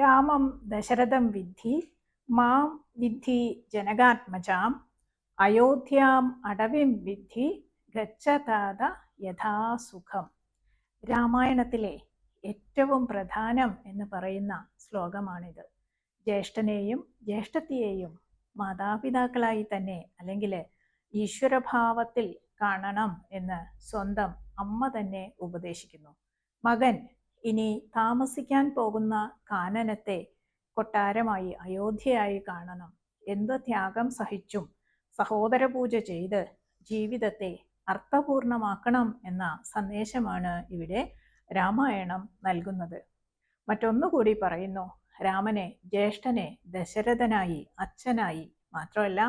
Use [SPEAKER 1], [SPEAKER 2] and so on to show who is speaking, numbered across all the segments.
[SPEAKER 1] രാമം ദശരഥം വിദ്ധി മാം വിദ്ധി ജനകാത്മജാം അയോധ്യാം അടവിം വിദ്ധി ഗച്ഛതാത യഥാസുഖം. രാമായണത്തിലെ ഏറ്റവും പ്രധാനം എന്ന് പറയുന്ന ശ്ലോകമാണിത്. ജ്യേഷ്ഠനെയും ജ്യേഷ്ഠത്തിയെയും മാതാപിതാക്കളായി തന്നെ അല്ലെങ്കിൽ ഈശ്വരഭാവത്തിൽ കാണണം എന്ന് സ്വന്തം അമ്മ തന്നെ ഉപദേശിക്കുന്നു. മകൻ ഇനി താമസിക്കാൻ പോകുന്ന കാനനത്തെ കൊട്ടാരമായി അയോധ്യയായി കാണണം. എന്ത് ത്യാഗം സഹിച്ചും സഹോദര പൂജ ചെയ്ത് ജീവിതത്തെ അർത്ഥപൂർണമാക്കണം എന്ന സന്ദേശമാണ് ഇവിടെ രാമായണം നൽകുന്നത്. മറ്റൊന്നുകൂടി പറയുന്നു. രാമനെ ജ്യേഷ്ഠനെ ദശരഥനായി അച്ഛനായി മാത്രമല്ല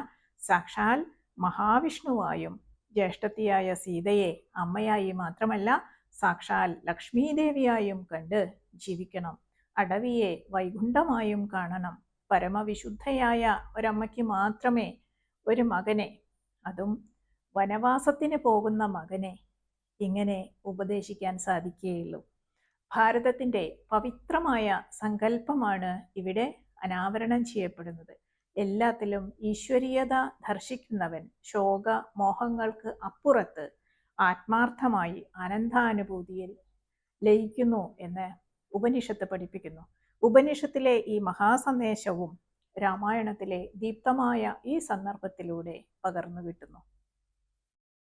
[SPEAKER 1] സാക്ഷാൽ മഹാവിഷ്ണുവായും ജ്യേഷ്ഠത്തിയായ സീതയെ അമ്മയായി മാത്രമല്ല സാക്ഷാൽ ലക്ഷ്മീദേവിയായും കണ്ട് ജീവിക്കണം. അടവിയെ വൈകുണ്ഠമായും കാണണം. പരമവിശുദ്ധയായ ഒരമ്മയ്ക്ക് മാത്രമേ ഒരു മകനെ അതും വനവാസത്തിന് പോകുന്ന മകനെ ഇങ്ങനെ ഉപദേശിക്കാൻ സാധിക്കുകയുള്ളൂ. ഭാരതത്തിന്റെ പവിത്രമായ സങ്കല്പമാണ് ഇവിടെ അനാവരണം ചെയ്യപ്പെടുന്നത്. എല്ലാത്തിലും ഈശ്വരീയത ദർശിക്കുന്നവൻ ശോക മോഹങ്ങൾക്ക് അപ്പുറത്ത് ആത്മാർത്ഥമായി അനന്താനുഭൂതിയിൽ ലയിക്കുന്നു എന്ന് ഉപനിഷത്ത് പഠിപ്പിക്കുന്നു. ഉപനിഷത്തിലെ ഈ മഹാസന്ദേശവും രാമായണത്തിലെ ദീപ്തമായ ഈ സന്ദർഭത്തിലൂടെ പകർന്നു കിട്ടുന്നു.